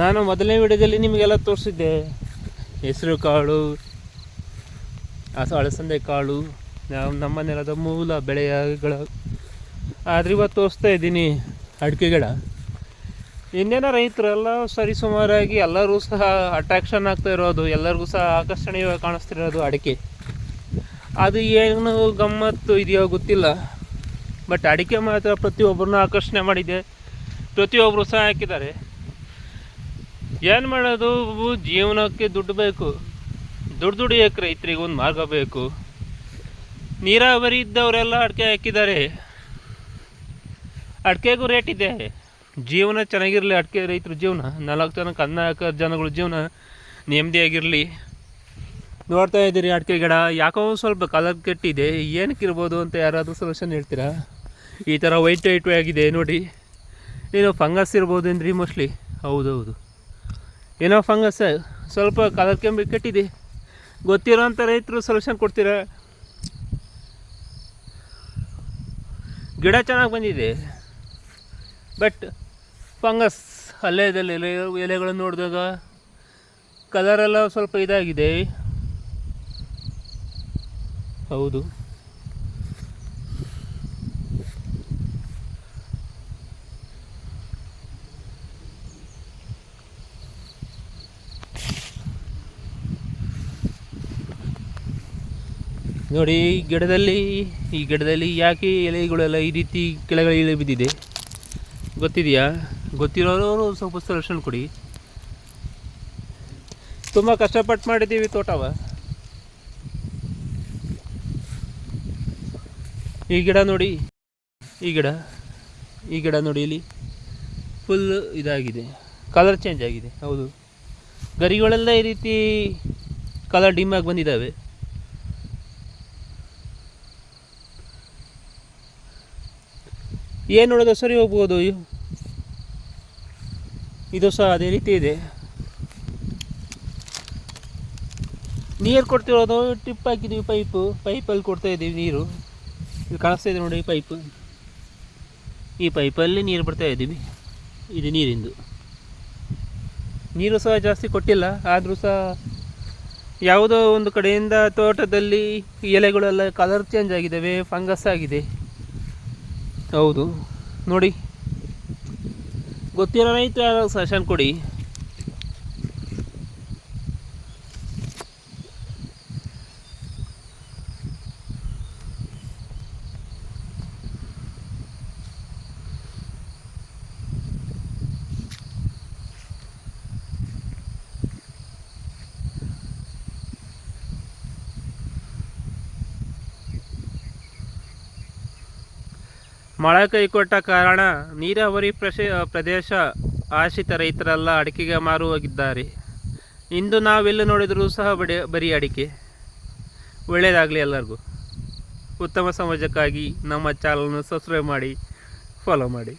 ನಾನು ಮೊದಲನೇ ವಿಡಿಯೋದಲ್ಲಿ ನಿಮಗೆಲ್ಲ ತೋರಿಸಿದ್ದೆ. ಹೆಸರು ಕಾಳು ಹಸ ಅಳಸಂದೆ ಕಾಳು, ನಾವು ನಮ್ಮ ನೆಲದ ಮೂಲ ಬೆಳೆಗಳ. ಆದರೆ ಇವತ್ತು ತೋರಿಸ್ತಾ ಇದ್ದೀನಿ ಅಡಿಕೆ ಗಿಡ ಇನ್ನೇನೋ ರೈತರೆಲ್ಲ ಸರಿಸುಮಾರಾಗಿ ಎಲ್ಲರೂ ಸಹ ಅಟ್ರಾಕ್ಷನ್ ಆಗ್ತಾ ಇರೋದು, ಎಲ್ಲರಿಗೂ ಸಹ ಆಕರ್ಷಣೀಯವಾಗಿ ಕಾಣಿಸ್ತಿರೋದು ಅಡಿಕೆ. ಅದು ಏನು ಗಮ್ಮತ್ತು ಇದೆಯೋ ಗೊತ್ತಿಲ್ಲ. ಬಟ್ ಅಡಿಕೆ ಮಾತ್ರ ಪ್ರತಿಯೊಬ್ಬರನ್ನ ಆಕರ್ಷಣೆ ಮಾಡಿದೆ. ಪ್ರತಿಯೊಬ್ಬರು ಸಹ ಹಾಕಿದ್ದಾರೆ. ಏನು ಮಾಡೋದು? ಜೀವನಕ್ಕೆ ದುಡ್ಡು ಬೇಕು. ದುಡ್ಡು ದುಡಿಯೋಕೆ ರೈತರಿಗೆ ಒಂದು ಮಾರ್ಗ ಬೇಕು. ನೀರಾವರಿ ಇದ್ದವರೆಲ್ಲ ಅಡಿಕೆ ಹಾಕಿದ್ದಾರೆ. ಅಡಿಕೆಗೂ ರೇಟ್ ಇದೆ. ಜೀವನ ಚೆನ್ನಾಗಿರಲಿ ಅಡಿಕೆ ರೈತರ ಜೀವನ. ನಾಲ್ಕು ಜನಕ್ಕೆ ಅನ್ನ ಹಾಕೋ ಜನಗಳ ಜೀವನ ನೆಮ್ಮದಿಯಾಗಿರಲಿ. ನೋಡ್ತಾ ಇದ್ದೀರಿ ಅಡಿಕೆ ಗಿಡ. ಯಾಕೋ ಸ್ವಲ್ಪ ಕಲರ್ ಕೆಟ್ಟಿದೆ. ಏನಕ್ಕೆ ಇರ್ಬೋದು ಅಂತ ಯಾರಾದರೂ ಸೊಲ್ಯೂಷನ್ ಹೇಳ್ತೀರಾ? ಈ ಥರ ವೈಟ್ ವೈಟ್ ಆಗಿದೆ ನೋಡಿ. ಏನೋ ಫಂಗಸ್ ಇರ್ಬೋದು ರೀ ಮೋಸ್ಟ್ಲಿ ಹೌದೌದು. ಏನೋ ಫಂಗಸ್ ಸ್ವಲ್ಪ ಕಲರ್ ಕೆಂಬಿ ಕೆಟ್ಟಿದೆ. ಗೊತ್ತಿರೋ ಅಂತ ರೈತರು ಸೊಲ್ಯೂಷನ್ ಕೊಡ್ತೀರ? ಗಿಡ ಚೆನ್ನಾಗಿ ಬಂದಿದೆ. ಬಟ್ ಫಂಗಸ್ ಅಲ್ಲೇದಲ್ಲಿ ಎಲೆ, ಎಲೆಗಳನ್ನು ನೋಡಿದಾಗ ಕಲರೆಲ್ಲ ಸ್ವಲ್ಪ ಇದಾಗಿದೆ. ಹೌದು. ನೋಡಿ, ಈ ಗಿಡದಲ್ಲಿ ಈ ಗಿಡದಲ್ಲಿ ಯಾಕೆ ಎಲೆಗಳೆಲ್ಲ ಈ ರೀತಿ ಕೆಳಗಡೆ ಇಳೆ ಬಿದ್ದಿದೆ? ಗೊತ್ತಿದೆಯಾ? ಗೊತ್ತಿರೋರು ಸ್ವಲ್ಪ ಸೊಲ್ಯೂಷನ್ ಕೊಡಿ. ತುಂಬ ಕಷ್ಟಪಟ್ಟು ಮಾಡಿದ್ದೀವಿ ತೋಟವ. ಈ ಗಿಡ ನೋಡಿ, ಈ ಗಿಡ ಈ ಗಿಡ ನೋಡಿ ಇಲ್ಲಿ ಫುಲ್ ಇದಾಗಿದೆ. ಕಲರ್ ಚೇಂಜ್ ಆಗಿದೆ, ಹೌದು. ಗರಿಗಳೆಲ್ಲ ಈ ರೀತಿ ಕಲರ್ ಡಿಮ್ ಆಗಿ ಬಂದಿದ್ದಾವೆ. ಏನು ನೋಡೋದು ಸರಿ ಹೋಗ್ಬೋದು. ಇದು ಸಹ ಅದೇ ರೀತಿ ಇದೆ. ನೀರು ಕೊಡ್ತಿರೋದು ಟಿಪ್ ಹಾಕಿದ್ದೀವಿ ಪೈಪು. ಪೈಪಲ್ಲಿ ಕೊಡ್ತಾ ಇದ್ದೀವಿ ನೀರು. ಇಲ್ಲಿ ಕಾಣಿಸ್ತಾ ಇದೆ ನೋಡಿ ಪೈಪು. ಈ ಪೈಪಲ್ಲಿ ನೀರು ಬಿಡ್ತಾ ಇದ್ದೀವಿ. ಇದು ನೀರಿಂದು. ನೀರು ಸಹ ಜಾಸ್ತಿ ಕೊಟ್ಟಿಲ್ಲ. ಆದರೂ ಸಹ ಯಾವುದೋ ಒಂದು ಕಡೆಯಿಂದ ತೋಟದಲ್ಲಿ ಎಲೆಗಳೆಲ್ಲ ಕಲರ್ ಚೇಂಜ್ ಆಗಿದ್ದಾವೆ ಫಂಗಸ್ ಆಗಿದೆ. ಹೌದು. ನೋಡಿ. ಗೊತ್ತಿರೋ ರೈತರು ಸೆಷನ್ ಕೊಡಿ. ಮಳೆ ಕೈಕೊಟ್ಟ ಕಾರಣ ನೀರಾವರಿ ಪ್ರಶ ಪ್ರದೇಶ ಆಶ್ರಿತ ರೈತರೆಲ್ಲ ಅಡಿಕೆಗೆ ಮಾರು ಹೋಗಿದ್ದಾರೆ ಇಂದು ನಾವೆಲ್ಲ ನೋಡಿದರೂ ಸಹ ಬಡಿ, ಬರೀ ಅಡಿಕೆ. ಒಳ್ಳೆಯದಾಗಲಿ ಎಲ್ಲರಿಗೂ. ಉತ್ತಮ ಸಮಾಜಕ್ಕಾಗಿ ನಮ್ಮ ಚಾನಲ್ನ ಸಬ್ಸ್ಕ್ರೈಬ್ ಮಾಡಿ ಫಾಲೋ ಮಾಡಿ.